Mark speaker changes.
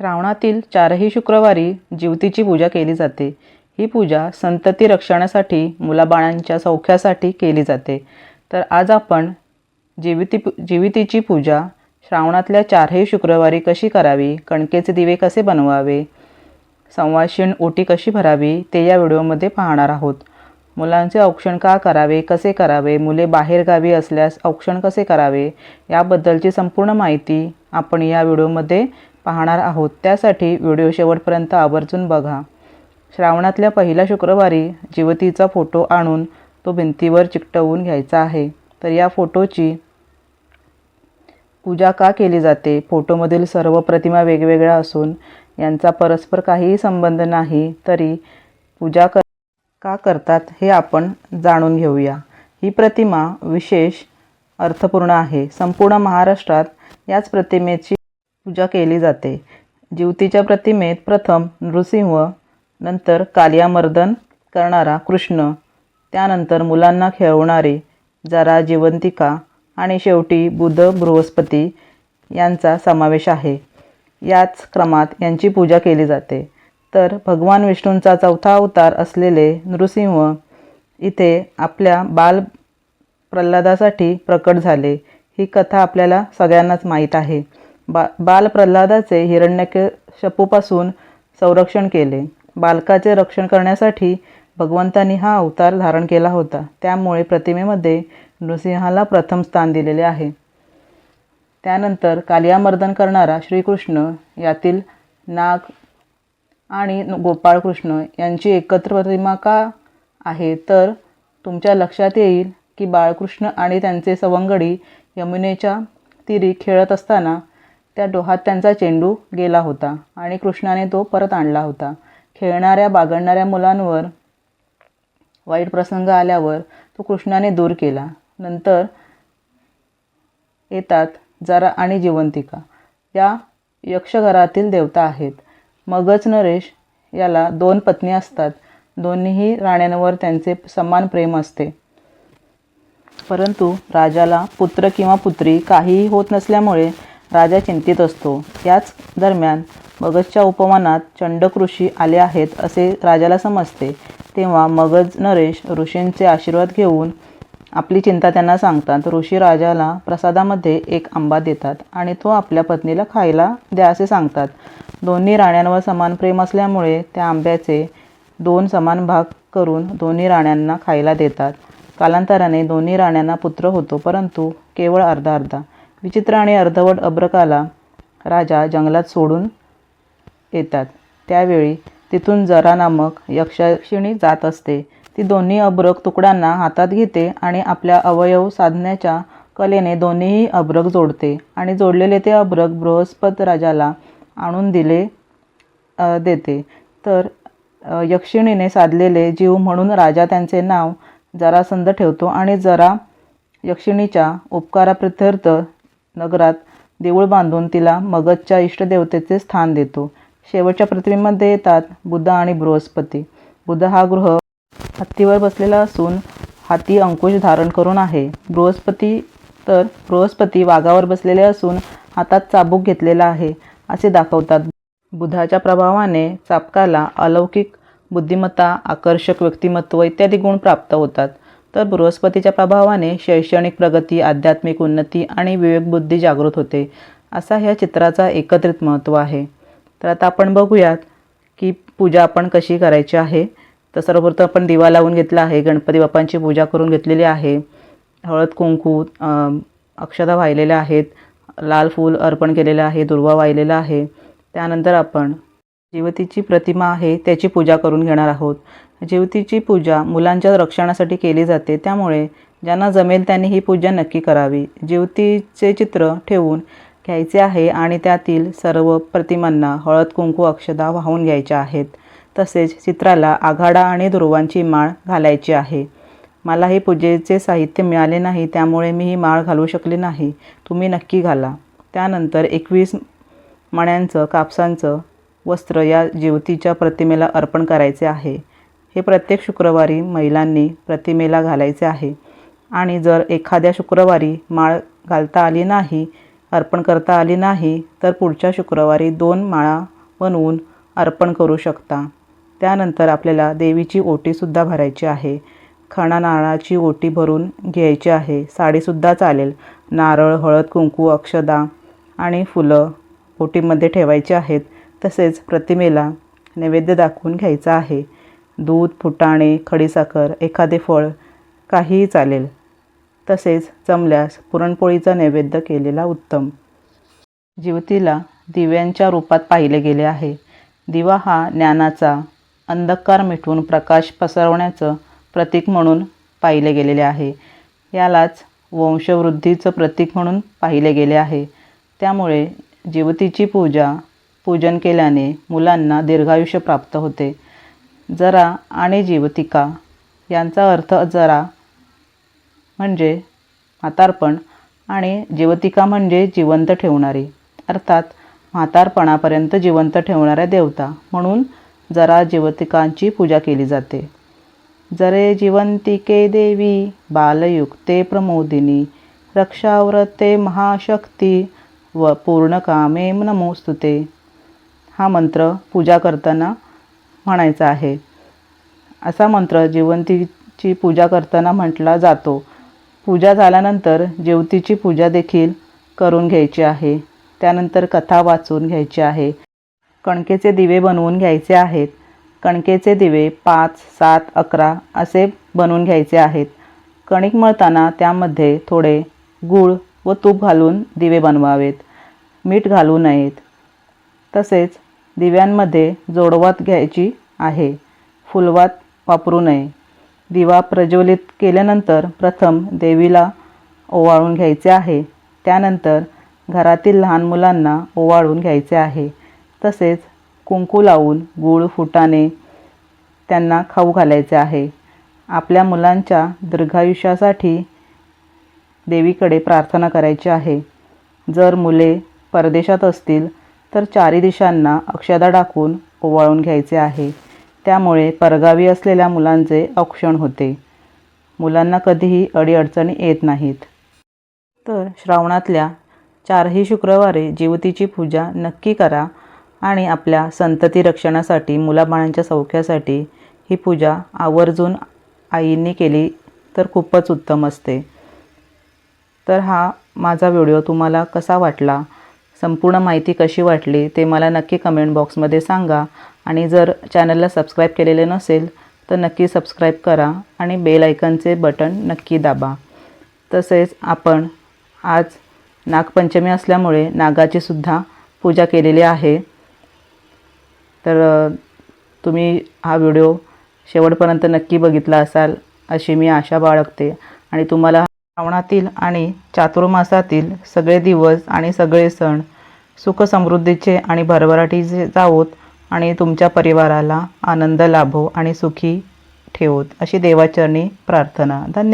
Speaker 1: श्रावणातील चारही शुक्रवारी जिवतीची पूजा केली जाते. ही पूजा संतती रक्षणासाठी मुलाबाळांच्या सौख्यासाठी केली जाते. तर आज आपण जिविती जिवितीची पूजा श्रावणातल्या चारही शुक्रवारी कशी करावी कणकेचे दिवे कसे बनवावे संवाशिण ओटी कशी भरावी ते या व्हिडिओमध्ये पाहणार आहोत. मुलांचे औक्षण का करावे कसे करावे मुले बाहेरगावी असल्यास औक्षण कसे करावे याबद्दलची संपूर्ण माहिती आपण या व्हिडिओमध्ये पाहणार आहोत. त्यासाठी व्हिडिओ शेवटपर्यंत आवर्जून बघा. श्रावणातल्या पहिल्या शुक्रवारी जिवतीचा फोटो आणून तो भिंतीवर चिकटवून घ्यायचा आहे. तर या फोटोची पूजा का केली जाते? फोटोमधील सर्व प्रतिमा वेगवेगळ्या असून यांचा परस्पर काहीही संबंध नाही तरी पूजा कर का करतात हे आपण जाणून घेऊया. ही प्रतिमा विशेष अर्थपूर्ण आहे. संपूर्ण महाराष्ट्रात याच प्रतिमेची पूजा केली जाते. जीवतीच्या प्रतिमेत प्रथम नृसिंह नंतर कालियामर्दन करणारा कृष्ण त्यानंतर मुलांना खेळवणारे जरा जिवंतिका आणि शेवटी बुध बृहस्पती यांचा समावेश आहे. याच क्रमात यांची पूजा केली जाते. तर भगवान विष्णूंचा चौथा अवतार असलेले नृसिंह इथे आपल्या बाल प्रल्हादासाठी प्रकट झाले. ही कथा आपल्याला सगळ्यांनाच माहीत आहे. बा बाल हिरण्यक शपूपासून संरक्षण केले. बालकाचे रक्षण करण्यासाठी भगवंतांनी हा अवतार धारण केला होता. त्यामुळे प्रतिमेमध्ये नृसिंहाला प्रथम स्थान दिलेले आहे. त्यानंतर कालियामर्दन करणारा श्रीकृष्ण यातील नाग आणि गोपाळकृष्ण यांची एकत्र प्रतिमा का आहे? तर तुमच्या लक्षात येईल की बाळकृष्ण आणि त्यांचे सवंगडी यमुनेच्या तीरी खेळत असताना त्या डोहात त्यांचा चेंडू गेला होता आणि कृष्णाने तो परत आणला होता. खेळणाऱ्या बागडणाऱ्या मुलांवर वाईट प्रसंग आल्यावर तो कृष्णाने दूर केला. नंतर येतात जरा आणि जिवंतिका. या यक्षघरातील देवता आहेत. मगच नरेश याला दोन पत्नी असतात. दोन्हीही राण्यांवर त्यांचे समान प्रेम असते. परंतु राजाला पुत्र किंवा पुत्री काहीही होत नसल्यामुळे राजा चिंतित असतो. याच दरम्यान मगजच्या उपमानात चंडक ऋषी आले आहेत असे राजाला समजते. तेव्हा मगज नरेश ऋषींचे आशीर्वाद घेऊन आपली चिंता त्यांना सांगतात. ऋषी राजाला प्रसादामध्ये एक आंबा देतात आणि तो आपल्या पत्नीला खायला द्या असे सांगतात. दोन्ही राण्यांवर समान प्रेम असल्यामुळे त्या आंब्याचे दोन समान भाग करून दोन्ही राण्यांना खायला देतात. कालांतराने दोन्ही राण्यांना पुत्र होतो परंतु केवळ अर्धा अर्धा विचित्र आणि अर्धवट अब्रकाला राजा जंगलात सोडून येतात. त्यावेळी तिथून जरा नामक यक्षिणी जात असते. ती दोन्ही अब्रक तुकड्यांना हातात घेते आणि आपल्या अवयव साधण्याच्या कलेने दोन्हीही अब्रक जोडते आणि जोडलेले ते अब्रक बृहस्पत राजाला आणून दिले देते. तर यक्षिणीने साधलेले जीव म्हणून राजा त्यांचे नाव जरासंध ठेवतो आणि जरा यक्षिणीच्या उपकाराप्रित्यर्थ नगरात देऊळ बांधून तिला मगधच्या इष्टदेवतेचे स्थान देतो. शेवटच्या प्रतिमेमध्ये येतात बुद्ध आणि बृहस्पती. बुद्ध हा गृह हत्तीवर बसलेला असून हाती अंकुश धारण करून आहे. बृहस्पती तर बृहस्पती वाघावर बसलेले असून हातात चाबूक घेतलेला आहे असे दाखवतात. बुधाच्या प्रभावाने चापकाला अलौकिक बुद्धिमत्ता आकर्षक व्यक्तिमत्व इत्यादी गुण प्राप्त होतात. तर बृहस्पतीच्या प्रभावाने शैक्षणिक प्रगती आध्यात्मिक उन्नती आणि विवेकबुद्धी जागृत होते. असा ह्या चित्राचा एकत्रित महत्त्व आहे. तर आता आपण बघूयात की पूजा आपण कशी करायची आहे. तर सर्वप्रथम आपण दिवा लावून घेतला आहे. गणपती बाप्पांची पूजा करून घेतलेली आहे. हळद कुंकू अक्षता वाहिलेल्या आहेत. लाल फूल अर्पण केलेलं आहे. दुर्वा वाहिलेला आहे. त्यानंतर आपण जीवतीची प्रतिमा आहे त्याची पूजा करून घेणार आहोत. जेवतीची पूजा मुलांच्या रक्षणासाठी केली जाते. त्यामुळे ज्यांना जमेल त्यांनी ही पूजा नक्की करावी. जेवतीचे चित्र ठेवून घ्यायचे आहे आणि त्यातील सर्व प्रतिमांना हळद कुंकू अक्षदा वाहून घ्यायच्या आहेत. तसेच चित्राला आघाडा आणि दुर्वांची माळ घालायची आहे. मला हे पूजेचे साहित्य मिळाले नाही त्यामुळे मी ही माळ घालू शकले नाही. तुम्ही नक्की घाला. त्यानंतर एकवीस मण्यांचं कापसांचं वस्त्र या जेवतीच्या प्रतिमेला अर्पण करायचे आहे. हे प्रत्येक शुक्रवारी महिलांनी प्रतिमेला घालायचे आहे. आणि जर एखाद्या शुक्रवारी माळ घालता आली नाही अर्पण करता आली नाही तर पुढच्या शुक्रवारी दोन माळा बनवून अर्पण करू शकता. त्यानंतर आपल्याला देवीची ओटीसुद्धा भरायची आहे. खणा नारळाची ओटी भरून घ्यायची आहे. साडीसुद्धा चालेल. नारळ हळद कुंकू अक्षदा आणि फुलं ओटीमध्ये ठेवायची आहेत. तसेच प्रतिमेला नैवेद्य दाखवून घ्यायचा आहे. दूध फुटाणे खडीसाखर एखादे फळ काहीही चालेल. तसेच जमल्यास पुरणपोळीचा नैवेद्य केलेला उत्तम. जीवतीला दिव्यांच्या रूपात पाहिले गेले आहे. दिवा हा ज्ञानाचा अंधकार मिटवून प्रकाश पसरवण्याचं प्रतीक म्हणून पाहिले गेलेले आहे. यालाच वंशवृद्धीचं प्रतीक म्हणून पाहिले गेले आहे. त्यामुळे जीवतीची पूजा पूजन केल्याने मुलांना दीर्घायुष्य प्राप्त होते. जरा आणि जीवतिका. यांचा अर्थ जरा म्हणजे म्हातारपण आणि जीवतिका म्हणजे जिवंत ठेवणारी. अर्थात म्हातारपणापर्यंत जिवंत ठेवणाऱ्या देवता. म्हणून जरा जीवतिकांची पूजा केली जाते. जरे जिवंतिके देवी बालयुक्ते प्रमोदिनी रक्षाव्रते महाशक्ती व पूर्णकामे नमोस्तुते. हा मंत्र पूजा करताना म्हणायचा आहे. असा मंत्र जिवंतीची पूजा करताना म्हटला जातो. पूजा झाल्यानंतर जेवतीची पूजा देखील करून घ्यायची आहे. त्यानंतर कथा वाचून घ्यायची आहे. कणकेचे दिवे बनवून घ्यायचे आहेत. कणकेचे दिवे पाच सात अकरा असे बनवून घ्यायचे आहेत. कणिक मळताना त्यामध्ये थोडे गूळ व तूप घालून दिवे बनवावेत. मीठ घालू नयेत. तसेच दिव्यांमध्ये जोडवात घ्यायची आहे. फुलवात वापरू नये. दिवा प्रज्वलित केल्यानंतर प्रथम देवीला ओवाळून घ्यायचे आहे. त्यानंतर घरातील लहान मुलांना ओवाळून घ्यायचे आहे. तसेच कुंकू लावून गूळ फुटाने त्यांना खाऊ घालायचे आहे. आपल्या मुलांच्या दीर्घायुष्यासाठी देवीकडे प्रार्थना करायची आहे. जर मुले परदेशात असतील तर चारी दिशांना अक्षदा टाकून ओवाळून घ्यायचे आहे. त्यामुळे परगावी असलेल्या मुलांचे औक्षण होते. मुलांना कधीही अडीअडचणी येत नाहीत. तर श्रावणातल्या चारही शुक्रवारी जीवतीची पूजा नक्की करा आणि आपल्या संतती रक्षणासाठी मुलाबाळांच्या सौख्यासाठी ही पूजा आवर्जून आईंनी केली तर खूपच उत्तम असते. तर हा माझा व्हिडिओ तुम्हाला कसा वाटला? संपूर्ण माहिती कशी वाटली ते मला नक्की कमेंट बॉक्समध्ये सांगा. आणि जर चॅनलला सबस्क्राईब केलेले नसेल तर नक्की सबस्क्राईब करा आणि बेल आयकनचे बटन नक्की दाबा. तसेच आपण आज नागपंचमी असल्यामुळे नागाची सुद्धा पूजा केलेली आहे. तर तुम्ही हा व्हिडिओ शेवटपर्यंत नक्की बघितला असाल अशी मी आशा बाळगते. आणि तुम्हाला श्रावणातील आणि चातुर्मासातील सगळे दिवस आणि सगळे सण सुख समृद्धीचे आणि भरभराटीचे जावोत आणि तुमच्या परिवाराला आनंद लाभो आणि सुखी ठेवोत. अशी देवाचरणी प्रार्थना. धन्यवाद